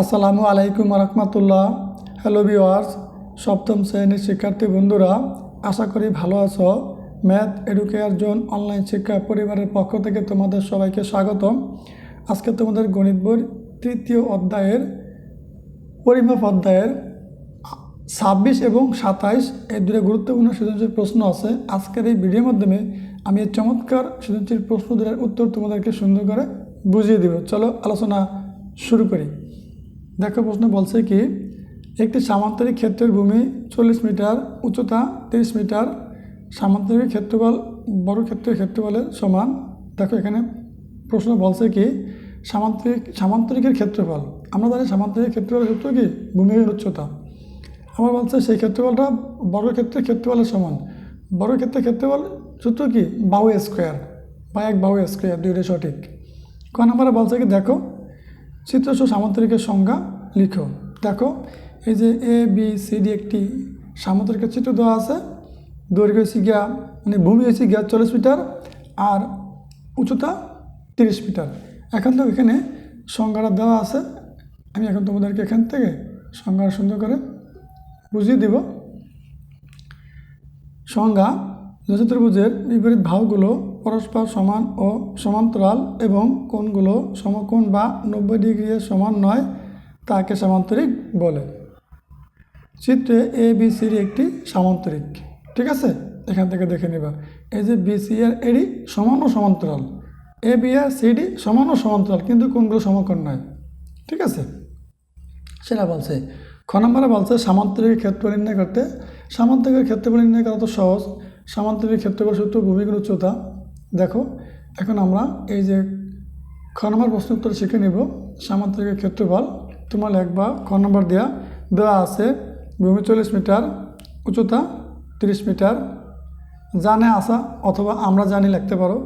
আসসালামু আলাইকুম রহমতুল্লাহ। Hello viewers সপ্তম শ্রেণির শিক্ষার্থী বন্ধুরা, আশা করি ভালো আছো। ম্যাথ এডুকেয়ার জোন অনলাইন শিক্ষা পরিবারের পক্ষ থেকে তোমাদের সবাইকে স্বাগতম। আজকে তোমাদের গণিত বই তৃতীয় অধ্যায়ের, পরিমাপ অধ্যায়ের ছাব্বিশ এবং সাতাইশ, এই দুটো গুরুত্বপূর্ণ সৃজনশীল প্রশ্ন আছে। আজকের এই ভিডিওর মাধ্যমে আমি এই চমৎকার সৃজনশীল প্রশ্ন দুটার উত্তর তোমাদেরকে সুন্দর করে বুঝিয়ে দিব। চলো আলোচনা শুরু করি। দেখো প্রশ্ন বলছে কি, একটি সামান্তরিক ক্ষেত্রের ভূমি চল্লিশ মিটার, উচ্চতা তিরিশ মিটার, সামান্তরিক ক্ষেত্রফল বড় ক্ষেত্রের ক্ষেত্রফলের সমান। দেখো এখানে প্রশ্ন বলছে কি, সামান্তরিক, সামান্তরিকের ক্ষেত্রফল, আমরা জানি সামান্তরিক ক্ষেত্রফলের সূত্র কি? ভূমির উচ্চতা। আমার বলছে সেই ক্ষেত্রফলটা বড় ক্ষেত্রের ক্ষেত্রফলের সমান। বড় ক্ষেত্রের ক্ষেত্রফল সূত্র কি? বাহু স্কোয়ার বা এক বাহু স্কোয়ার দুইটাই সঠিক। ক নম্বরে বলছে কি, দেখো চিত্রশ সামান্তরিকের সংজ্ঞা লিখো। দেখো, এই যে এ বি সি ডি একটি সামান্তরিকের চিত্র দেওয়া আছে। দৈর্ঘ্য হচ্ছে গিয়া মানে ভূমি হচ্ছে গিয়া চল্লিশ মিটার আর উচ্চতা তিরিশ মিটার। এখন তো এখানে সংজ্ঞাটা দেওয়া আছে। আমি এখন তোমাদেরকে এখান থেকে সংজ্ঞা সুন্দর করে বুঝিয়ে দেব। সংজ্ঞা চতুর্ভুজের বিপরীত ভাগগুলো পরস্পর সমান ও সমান্তরাল এবং কোণগুলো সমকোণ বা নব্বই ডিগ্রি সমান নয়, তাকে সামান্তরিক বলে। চিত্রে এ বি সির একটি সামান্তরিক, ঠিক আছে? এখান থেকে দেখে নেবা। এই যে বি সি আর এডি সমান ও সমান্তরাল। এ বি আর সিডি সমান ও সমান্তরাল, কিন্তু কোনগুলো সমকোণ নয়, ঠিক আছে? সেটা বলছে, খ নম্বরে বলছে, সামান্তরিক ক্ষেত্র নির্ণয় করতে। সামান্তরিকের ক্ষেত্রফল নির্ণয় করা তো সহজ। সামান্তরিক ক্ষেত্রফল সূত্র ভূমিগুণ উচ্চতা দেখো, এখন আমরা এই যে খ নম্বর প্রশ্ন উত্তর শিখে নিব। সামান্তরিকের ক্ষেত্রফল, তোমার লিখবা খ নম্বর দেওয়া দেওয়া আছে ভূমি চল্লিশ মিটার, উচ্চতা তিরিশ মিটার, জানে আসা অথবা আমরা জানি লিখতে পারো।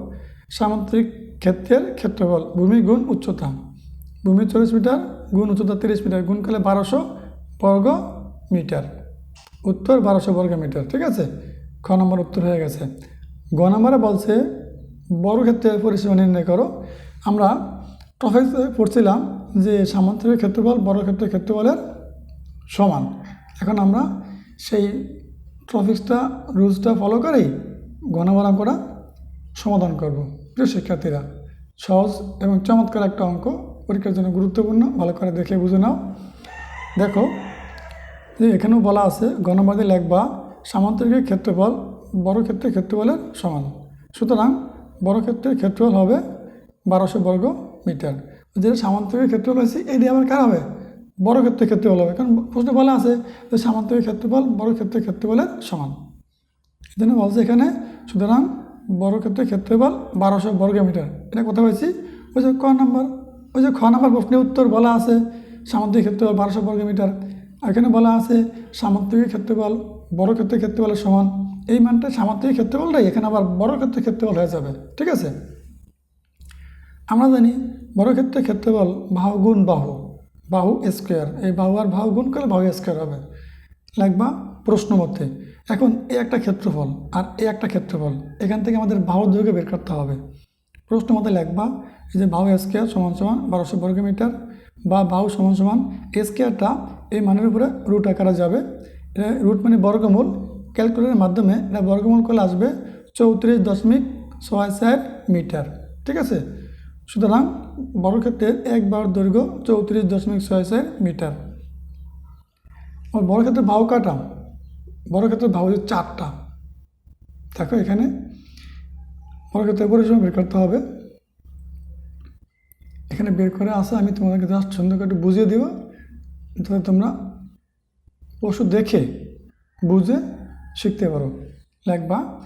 সামান্তরিক ক্ষেত্রের ক্ষেত্রফল, ভূমি গুণ উচ্চতা। ভূমি চল্লিশ মিটার, গুণ উচ্চতা তিরিশ মিটার, গুণ করলে বারোশো বর্গ মিটার। উত্তর বারোশো বর্গ মিটার, ঠিক আছে? খ নম্বর উত্তর হয়ে গেছে। গ নম্বরে বলছে বড় ক্ষেত্রের পরিসীমা নির্ণয় করো। আমরা টপিক্সে পড়ছিলাম যে সামান্তরিক ক্ষেত্রফল বড় ক্ষেত্রের ক্ষেত্রফলের সমান। এখন আমরা সেই টপিক্সটা রুলসটা ফলো করেই গণবরাম করা সমাধান করব। প্রিয় শিক্ষার্থীরা, সহজ এবং চমৎকার একটা অঙ্ক। পরীক্ষার জন্য গুরুত্বপূর্ণ, ভালো করে দেখে বুঝে নাও। দেখো, যে এখানেও বলা আছে গণবাদী লেখবা সামান্তরিকের ক্ষেত্রফল বড় ক্ষেত্রের ক্ষেত্রফলের সমান। সুতরাং বড় ক্ষেত্রের ক্ষেত্রফল হবে বারোশো বর্গ মিটার। যেটা সামান্তরিকের ক্ষেত্রফল হয়েছে এটি আবার কার হবে? বড় ক্ষেত্রের ক্ষেত্রফল হবে। কারণ প্রশ্ন বলা আছে যে সামান্তরিক ক্ষেত্রফল বড় ক্ষেত্রের ক্ষেত্রফলের সমান। এই জন্য বলছে এখানে, সুতরাং বড় ক্ষেত্রের ক্ষেত্রফল বারোশো বর্গ মিটার। এটা কথা বলছি ওই যে ক নাম্বার, ওই যে খ নাম্বার প্রশ্নের উত্তর বলা আছে, সামান্তরিক ক্ষেত্রফল বারোশো বর্গ মিটার। এখানে বলা আছে সামান্তরিক ক্ষেত্রফল বড় ক্ষেত্রের ক্ষেত্রফলের সমান। এই মানটা সামান্তরিক ক্ষেত্রফলটাই এখানে আবার বড় ক্ষেত্রের ক্ষেত্রফল হয়ে যাবে, ঠিক আছে? আমরা জানি বড় ক্ষেত্রের ক্ষেত্রফল বাহু গুণ বাহু বাহু স্কোয়ার, এই বাহু আর বাহু গুণ করলে বাহু স্কোয়ার হবে। লাগবা প্রশ্ন মতে এখন এই একটা ক্ষেত্রফল আর এই একটা ক্ষেত্রফল, এখান থেকে আমাদের বাহু দৈর্ঘ্য বের করতে হবে। প্রশ্ন মতে লিখবা এই যে বাহু স্কোয়ার সমান সমান বারোশো বর্গ মিটার বা বাহু সমান সমান স্কোয়ারটা এই মানের উপরে রুট আকারে যাবে। রুট মানে বর্গমূল ক্যালকুলেটারের মাধ্যমে এটা বর্গমূল করলে আসবে চৌত্রিশ দশমিক ছয় চার মিটার, ঠিক আছে? সুতরাং বড় ক্ষেত্রের এক বার দৈর্ঘ্য চৌত্রিশ দশমিক ছয় চার মিটার। আর বড় ক্ষেত্রে ভাও কাটা ভাও হচ্ছে চারটা। দেখো এখানে বড় ক্ষেত্রে পরিসীমা বের করতে হবে। এখানে বের করে আসা, আমি তোমাদেরকে জাস্ট সুন্দর করে একটু বুঝিয়ে দিব, যাতে তোমরা পশু দেখে, বুঝে শিখতে পারো। লেখবা,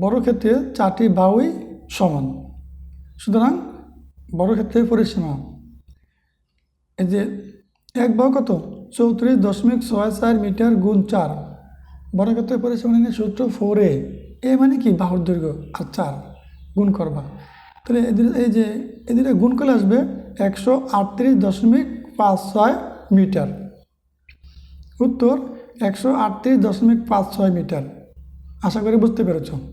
বড় ক্ষেত্রে চারটি বাউই সমান। সুতরাং বড় ক্ষেত্রের পরিসীমা। এই যে, এক বাহু কত? চৌত্রিশ দশমিক ছয় চার মিটার গুণ চার। বড় ক্ষেত্রে পরিসীমা নিয়ে সূত্র ফোর এ। এ মানে কি? বাহুর দৈর্ঘ্য আর চার। গুণ করবা। তাহলে এদের, এই যে, এদের গুণ করলে আসবে একশো আটত্রিশ দশমিক পাঁচ ছয় মিটার। উত্তর একশো আটত্রিশ দশমিক পাঁচ ছয় মিটার। আশা করি বুঝতে পেরেছ।